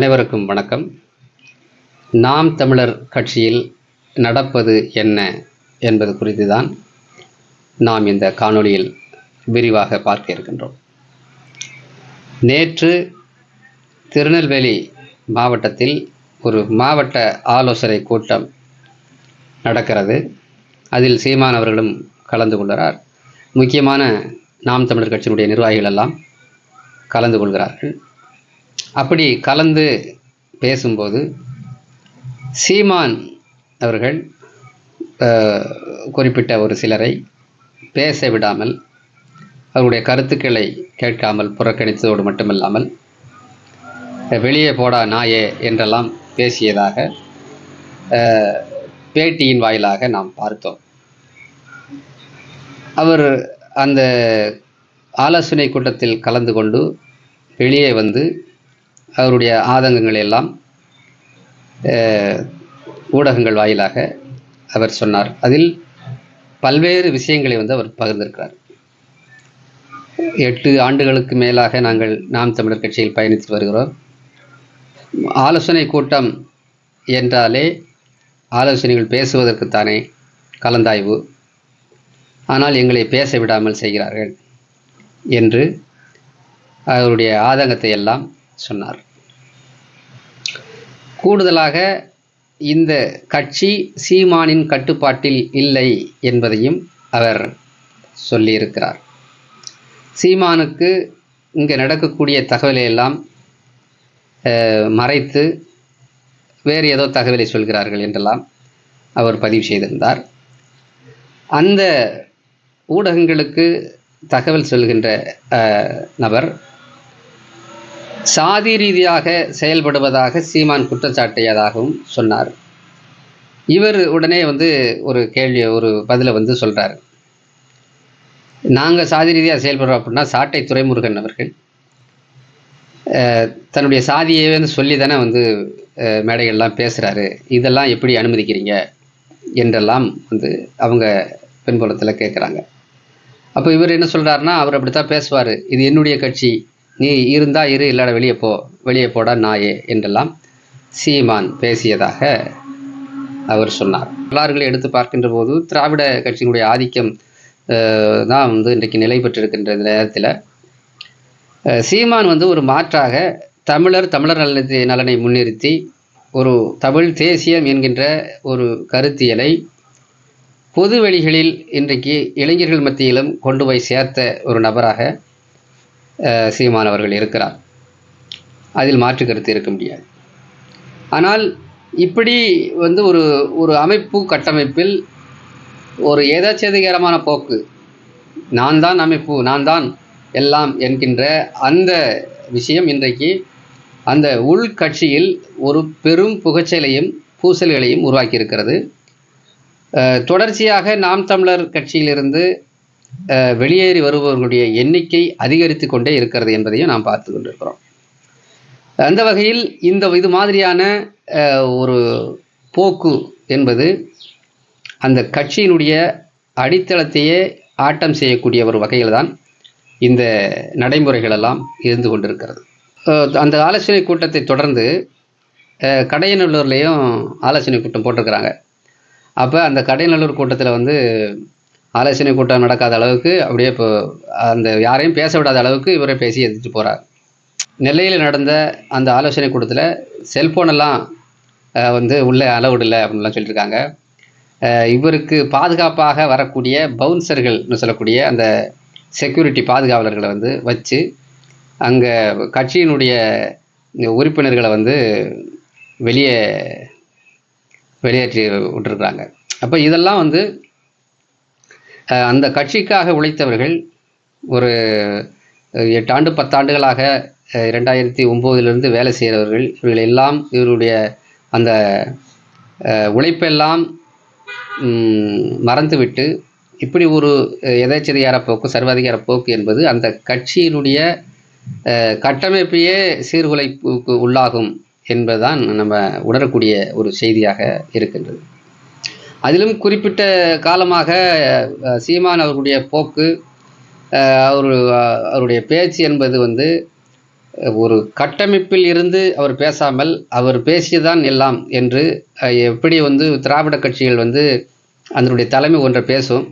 அனைவருக்கும் வணக்கம். நாம் தமிழர் கட்சியில் நடப்பது என்ன என்பது குறித்து தான் நாம் இந்த காணொளியில் விரிவாக பார்க்க இருக்கின்றோம். நேற்று திருநெல்வேலி மாவட்டத்தில் ஒரு மாவட்ட ஆலோசனை கூட்டம் நடக்கிறது. அதில் சீமான் அவர்களும் கலந்து கொள்கிறார். முக்கியமான நாம் தமிழர் கட்சியினுடைய நிர்வாகிகள் எல்லாம் கலந்து கொள்கிறார்கள். அப்படி கலந்து பேசும்போது சீமான் அவர்கள் குறிப்பிட்ட ஒரு சிலரை பேச விடாமல் அவருடைய கருத்துக்களை கேட்காமல் புறக்கணித்ததோடு மட்டுமல்லாமல் வெளியே போடா நாயே என்றெல்லாம் பேசியதாக பேட்டியின் வாயிலாக நாம் பார்த்தோம். அவர் அந்த ஆலோசனை கூட்டத்தில் கலந்து கொண்டு வெளியே வந்து அவருடைய ஆதங்கங்களை எல்லாம் ஊடகங்கள் வாயிலாக அவர் சொன்னார். அதில் பல்வேறு விஷயங்களை வந்து அவர் பகிர்ந்திருக்கிறார். எட்டு ஆண்டுகளுக்கு மேலாக நாங்கள் நாம் தமிழர் கட்சியில் பயணித்து வருகிறோம். ஆலோசனை கூட்டம் என்றாலே ஆலோசனைகள் பேசுவதற்குத்தானே கலந்தாய்வு. ஆனால் எங்களை பேச விடாமல் செய்கிறார்கள் என்று அவருடைய ஆதங்கத்தை எல்லாம் சொன்னார். கூடுதலாக இந்த கட்சி சீமானின் கட்டுப்பாட்டில் இல்லை என்பதையும் அவர் சொல்லியிருக்கிறார். சீமானுக்கு இங்கே நடக்கக்கூடிய தகவலை எல்லாம் மறைத்து வேறு ஏதோ தகவலை சொல்கிறார்கள் என்றெல்லாம் அவர் பதிவு செய்திருந்தார். அந்த ஊடகங்களுக்கு தகவல் சொல்கின்ற நபர் சாதி ரீதியாக செயல்படுவதாக சீமான் குற்றச்சாட்டியதாகவும் சொன்னார். இவர் உடனே வந்து ஒரு கேள்வி ஒரு பதிலை வந்து சொல்கிறார் நாங்கள் சாதி ரீதியாக செயல்படுறோம் அப்படின்னா சாட்டை துறைமுருகன் அவர்கள் தன்னுடைய சாதியை வந்து சொல்லி தானே வந்து மேடைகள்லாம் பேசுகிறாரு இதெல்லாம் எப்படி அனுமதிக்கிறீங்க? என்றெல்லாம் வந்து அவங்க பின்புலத்தில் கேட்குறாங்க அப்போ இவர் என்ன சொல்கிறாருன்னா அவர் அப்படித்தான் பேசுவார். இது என்னுடைய கட்சி நீ இருந்தா இரு இல்லாட வெளியே போ வெளியே போடா நாயே என்றெல்லாம் சீமான் பேசியதாக அவர் சொன்னார். வரலாறுகளை எடுத்து பார்க்கின்ற போது திராவிட கட்சியினுடைய ஆதிக்கம் தான் வந்து இன்றைக்கு நிலை பெற்றிருக்கின்ற இந்த நேரத்தில். சீமான் வந்து ஒரு மாற்றாக தமிழர் தமிழர் நலனத்தை நலனை முன்னிறுத்தி ஒரு தமிழ் தேசியம் என்கின்ற ஒரு கருத்தியலை பொது வெளிகளில் இன்றைக்கு இளைஞர்கள் மத்தியிலும் கொண்டு போய் சேர்த்த ஒரு நபராக சீமான் அவர்கள் இருக்கிறார். அதில் மாற்று கருத்து இருக்க முடியாது. ஆனால் இப்படி வந்து ஒரு ஒரு அமைப்பு கட்டமைப்பில் ஒரு ஏதாச்சதிகரமான போக்கு நான் தான் அமைப்பு நான் தான் எல்லாம் என்கின்ற அந்த விஷயம் இன்றைக்கு அந்த உள்கட்சியில் ஒரு பெரும் புகச்சலையும் பூசல்களையும் உருவாக்கியிருக்கிறது. தொடர்ச்சியாக நாம் தமிழர் கட்சியிலிருந்து வெளியேறி வருபவர்களுடைய எண்ணிக்கை அதிகரித்து கொண்டே இருக்கிறது என்பதையும் நாம் பார்த்து கொண்டிருக்கிறோம். அந்த வகையில் இந்த இது மாதிரியான ஒரு போக்கு என்பது அந்த கட்சியினுடைய அடித்தளத்தையே ஆட்டம் செய்யக்கூடிய ஒரு வகையில் தான் இந்த நடைமுறைகள் எல்லாம் இருந்து கொண்டிருக்கிறது. அந்த ஆலோசனை கூட்டத்தை தொடர்ந்து கடையநல்லூர்லேயும் ஆலோசனை கூட்டம் போட்டிருக்கிறாங்க. அப்போ அந்த கடையநல்லூர் கூட்டத்தில் வந்து ஆலோசனை கூட்டம் நடக்காத அளவுக்கு அப்படியே இப்போ அந்த யாரையும் பேச விடாத அளவுக்கு இவரே பேசி எதிர்த்து போகிறார் நெல்லையில் நடந்த அந்த ஆலோசனை கூட்டத்தில் செல்ஃபோனெல்லாம் வந்து உள்ளே அலவுடில்லை அப்படின்லாம் சொல்லியிருக்காங்க. இவருக்கு பாதுகாப்பாக வரக்கூடிய பவுன்சர்கள்னு சொல்லக்கூடிய அந்த செக்யூரிட்டி பாதுகாவலர்களை வந்து வச்சு அங்கே கட்சியினுடைய உறுப்பினர்களை வந்து வெளியே வெளியேற்றி விட்டுருக்குறாங்க. அப்போ இதெல்லாம் வந்து அந்த கட்சிக்காக உழைத்தவர்கள் ஒரு எட்டாண்டு பத்தாண்டுகளாக ரெண்டாயிரத்தி இரண்டாயிரத்தி ஒம்போதிலிருந்து வேலை செய்கிறவர்கள் இவர்கள் எல்லாம் இவருடைய அந்த உழைப்பெல்லாம் மறந்துவிட்டு இப்படி ஒரு எதேச்சதிகார போக்கு சர்வாதிகார போக்கு என்பது அந்த கட்சியினுடைய கட்டமைப்பையே சீர்குலைப்புக்கு உள்ளாகும் என்பதுதான் நம்ம உணரக்கூடிய ஒரு செய்தியாக இருக்கின்றது. அதிலும் குறிப்பிட்ட காலமாக சீமான் அவர்களுடைய போக்கு அவர் அவருடைய பேச்சு என்பது வந்து ஒரு கட்டமைப்பில் இருந்து அவர் பேசாமல் அவர் பேசியதான் எல்லாம் என்று எப்படி வந்து திராவிட கட்சிகள் வந்து அதனுடைய தலைமை ஒன்றை பேசும்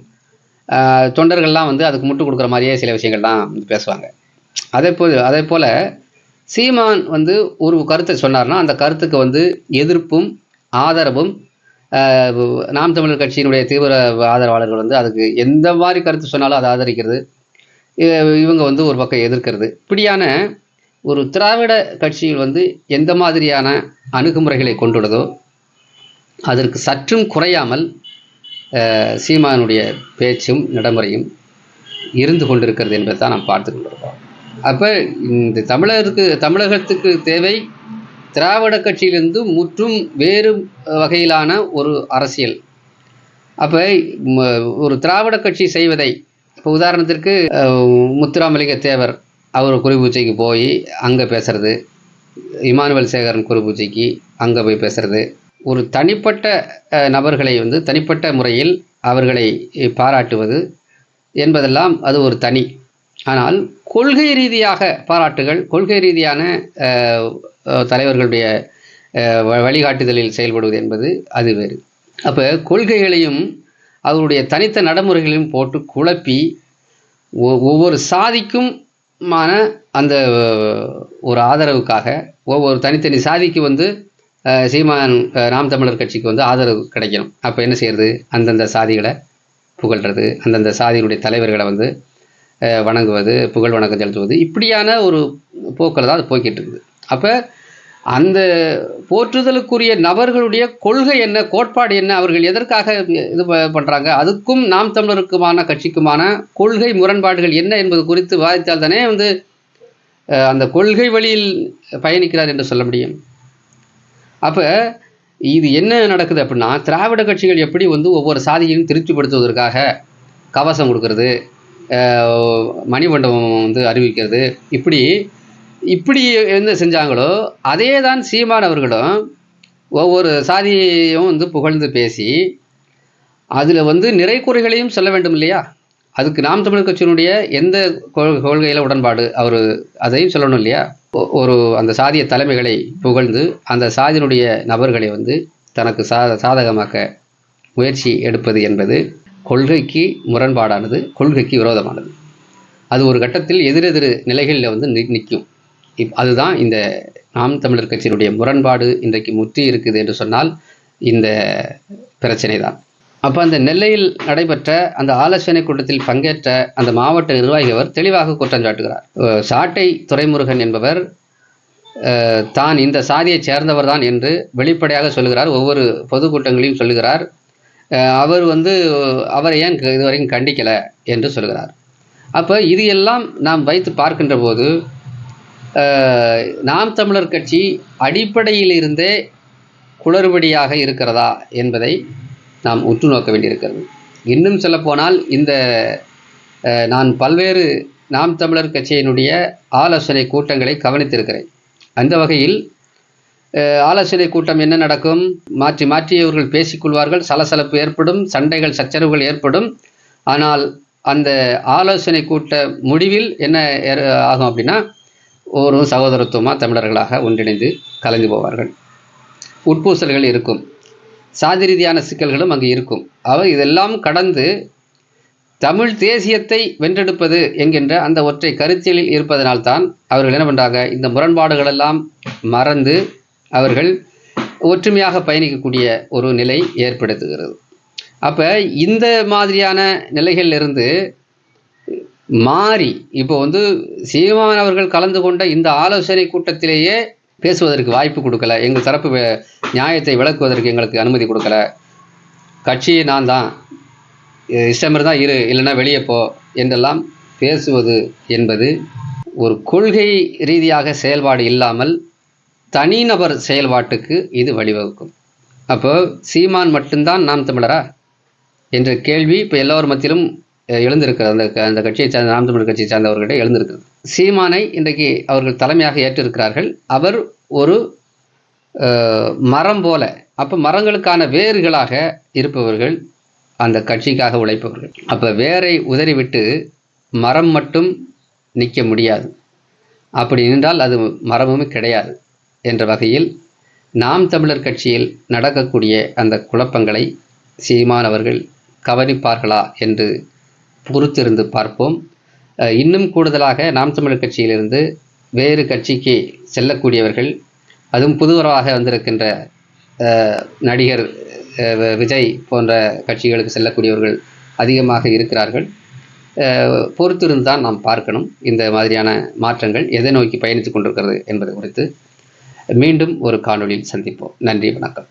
தொண்டர்கள்லாம் வந்து அதுக்கு முட்டு கொடுக்குற மாதிரியே சில விஷயங்கள்லாம் வந்து பேசுவாங்க. அதே போல் அதே போல் சீமான் வந்து ஒரு கருத்தை சொன்னார்னா அந்த கருத்துக்கு வந்து எதிர்ப்பும் ஆதரவும் நாம் தமிழர் கட்சியினுடைய தீவிர ஆதரவாளர்கள் வந்து அதுக்கு எந்த மாதிரி கருத்து சொன்னாலும் அதை ஆதரிக்கிறது. இவங்க வந்து ஒரு பக்கம் எதிர்க்கிறது. இப்படியான ஒரு திராவிட கட்சிகள் வந்து எந்த மாதிரியான அணுகுமுறைகளை கொண்டுள்ளதோ அதற்கு சற்றும் குறையாமல் சீமானுடைய பேச்சும் நடைமுறையும் இருந்து கொண்டிருக்கிறது என்பதை தான் நாம் பார்த்து கொண்டிருக்கோம் அப்போ இந்த தமிழருக்கு தமிழகத்துக்கு தேவை திராவிட கட்சியிலிருந்து முற்றும் வேறு வகையிலான ஒரு அரசியல். அப்போ ஒரு திராவிட கட்சி செய்வதை இப்போ உதாரணத்திற்கு முத்துராமலிங்க தேவர் அவர் குறிபூச்சைக்கு போய் அங்கே பேசுறது இமானுவேல் சேகரன் குறிபூச்சைக்கு அங்கே போய் பேசுறது. ஒரு தனிப்பட்ட நபர்களை வந்து தனிப்பட்ட முறையில் அவர்களை பாராட்டுவது என்பதெல்லாம் அது ஒரு தனி. ஆனால் கொள்கை ரீதியாக பாராட்டுகள் கொள்கை ரீதியான தலைவர்களுடைய வ- வழிகாட்டுதலில் செயல்படுவது என்பது அது வேறு. அப்போ கொள்கைகளையும் அவருடைய தனித்த நடைமுறைகளையும் போட்டு குழப்பி ஒ- ஒவ்வொரு சாதிக்கும் மான அந்த ஒரு ஆதரவுக்காக ஒவ்வொரு தனித்தனி சாதிக்கு வந்து சீமான் நாம் தமிழர் கட்சிக்கு வந்து ஆதரவு கிடைக்கணும். அப்போ என்ன செய்யறது? அந்தந்த சாதிகளை புகழ்றது அந்தந்த சாதியினுடைய தலைவர்களை வந்து வணங்குவது புகழ் வணக்கம் செலுத்துவது இப்படியான ஒரு போக்கில் தான் அது போய்கிட்டு இருக்குது. அப்போ அந்த போற்றுதலுக்குரிய நபர்களுடைய கொள்கை என்ன கோட்பாடு என்ன அவர்கள் எதற்காக இது ப- அதுக்கும் நாம் தமிழருக்குமான கட்சிக்குமான கொள்கை முரண்பாடுகள் என்ன என்பது குறித்து விவாதித்தால் தானே வந்து அந்த கொள்கை வழியில் பயணிக்கிறார் என்று சொல்ல முடியும். அப்போ இது என்ன நடக்குது அப்படின்னா திராவிட கட்சிகள் எப்படி வந்து ஒவ்வொரு சாதியையும் திருப்திப்படுத்துவதற்காக கவசம் கொடுக்கறது மணிமண்டபம் வந்து அறிவிக்கிறது இப்படி இப்படி என்ன செஞ்சாங்களோ அதே தான் சீமான் அவர்களும் ஒவ்வொரு சாதியையும் வந்து புகழ்ந்து பேசி அதில் வந்து நிறை குறைகளையும் சொல்ல வேண்டும் இல்லையா? அதுக்கு நாம் தமிழ் கட்சியினுடைய எந்த கொள்- உடன்பாடு அவர் அதையும் சொல்லணும் இல்லையா? ஒரு அந்த சாதிய தலைமைகளை புகழ்ந்து அந்த சாதியினுடைய நபர்களை வந்து தனக்கு சாத சாதகமாக்க முயற்சி எடுப்பது என்பது கொள்கைக்கு முரண்பாடானது கொள்கைக்கு விரோதமானது. அது ஒரு கட்டத்தில் எதிரெதிர் நிலைகளில் வந்து நிற்கும் இப் அதுதான் இந்த நாம் தமிழர் கட்சியினுடைய முரண்பாடு இன்றைக்கு முற்றி இருக்குது என்று சொன்னால் இந்த பிரச்சனை தான் அப்போ அந்த நெல்லையில் நடைபெற்ற அந்த ஆலோசனை கூட்டத்தில் பங்கேற்ற அந்த மாவட்ட நிர்வாகி அவர் தெளிவாக குற்றம் சாட்டுகிறார். சாட்டை துரைமுருகன் என்பவர் தான் இந்த சாதியைச் சேர்ந்தவர் தான் என்று வெளிப்படையாக சொல்லுகிறார். ஒவ்வொரு பொதுக்கூட்டங்களையும் சொல்லுகிறார். அவர் வந்து அவரை ஏன் க- இதுவரைக்கும் கண்டிக்கலை என்று சொல்லுகிறார். அப்போ இது எல்லாம் நாம் வைத்து பார்க்கின்ற போது நாம் தமிழர் கட்சி அடிப்படையில் இருந்தே குளறுபடியாக இருக்கிறதா என்பதை நாம் உற்று நோக்க வேண்டியிருக்கிறது. இன்னும் சொல்லப்போனால் இந்த நான் பல்வேறு நாம் தமிழர் கட்சியினுடைய ஆலோசனை கூட்டங்களை கவனித்திருக்கிறேன். அந்த வகையில் ஆலோசனை கூட்டம் என்ன நடக்கும்? மாற்றி மாற்றியவர்கள் பேசிக்கொள்வார்கள் சலசலப்பு ஏற்படும் சண்டைகள் சச்சரவுகள் ஏற்படும். ஆனால் அந்த ஆலோசனை கூட்ட முடிவில் என்ன ஆகும் அப்படின்னா ஒரு சகோதரத்துவமாக தமிழர்களாக ஒன்றிணைந்து கலந்து போவார்கள். உட்பூசல்கள் இருக்கும். சாதி ரீதியான சிக்கல்களும் அங்கு இருக்கும். அவர் இதெல்லாம் கடந்து தமிழ் தேசியத்தை வென்றெடுப்பது என்கின்ற அந்த ஒற்றை கருத்தியலில் இருப்பதனால்தான் அவர்கள் என்ன பண்ணுறாங்க இந்த முரண்பாடுகளெல்லாம் மறந்து அவர்கள் ஒற்றுமையாக பயணிக்கக்கூடிய ஒரு நிலை ஏற்படுத்துகிறது. அப்போ இந்த மாதிரியான நிலைகளிலிருந்து மாறி இப்போ வந்து சீமான் அவர்கள் கலந்து கொண்ட இந்த ஆலோசனை கூட்டத்திலேயே பேசுவதற்கு வாய்ப்பு கொடுக்கல. எங்கள் தரப்பு நியாயத்தை விளக்குவதற்கு எங்களுக்கு அனுமதி கொடுக்கல. கட்சி நான் தான். இஷ்டம் இருந்தால் இரு இல்லைன்னா வெளியே போ என்றெல்லாம் பேசுவது என்பது ஒரு கொள்கை ரீதியாக செயல்பாடு இல்லாமல் தனிநபர் செயல்பாட்டுக்கு இது வழிவகுக்கும். அப்போ சீமான் மட்டும்தான் நாம் தமிழரா? என்ற கேள்வி இப்போ எல்லோர் மத்தியிலும் எழுந்திருக்கிறது அந்த அந்த கட்சியை சார்ந்த நாம் தமிழர் கட்சியை சார்ந்தவர்களிடம் எழுந்திருக்கிறது. சீமானை இன்றைக்கு அவர்கள் தலைமையாக ஏற்றிருக்கிறார்கள். அவர் ஒரு மரம் போல அப்போ மரங்களுக்கான வேர்களாக இருப்பவர்கள் அந்த கட்சிக்காக உழைப்பவர்கள். அப்போ வேரை உதறிவிட்டு மரம் மட்டும் நிற்க முடியாது. அப்படி நின்றால் அது மரமும் கிடையாது என்ற வகையில் நாம் தமிழர் கட்சியில் நடக்கக்கூடிய அந்த குழப்பங்களை சீமானவர்கள் கவனிப்பார்களா என்று பொறுத்திருந்து பார்ப்போம். இன்னும் கூடுதலாக நாம் தமிழர் கட்சியிலிருந்து வேறு கட்சிக்கு செல்லக்கூடியவர்கள் அதுவும் புதுவராக வந்திருக்கின்ற நடிகர் விஜய் போன்ற கட்சிகளுக்கு செல்லக்கூடியவர்கள் அதிகமாக இருக்கிறார்கள். பொறுத்திருந்து தான் நாம் பார்க்கணும் இந்த மாதிரியான மாற்றங்கள் எதை நோக்கி பயணித்து கொண்டிருக்கிறது என்பது குறித்து. மீண்டும் ஒரு காணொளியில் சந்திப்போம். நன்றி வணக்கம்.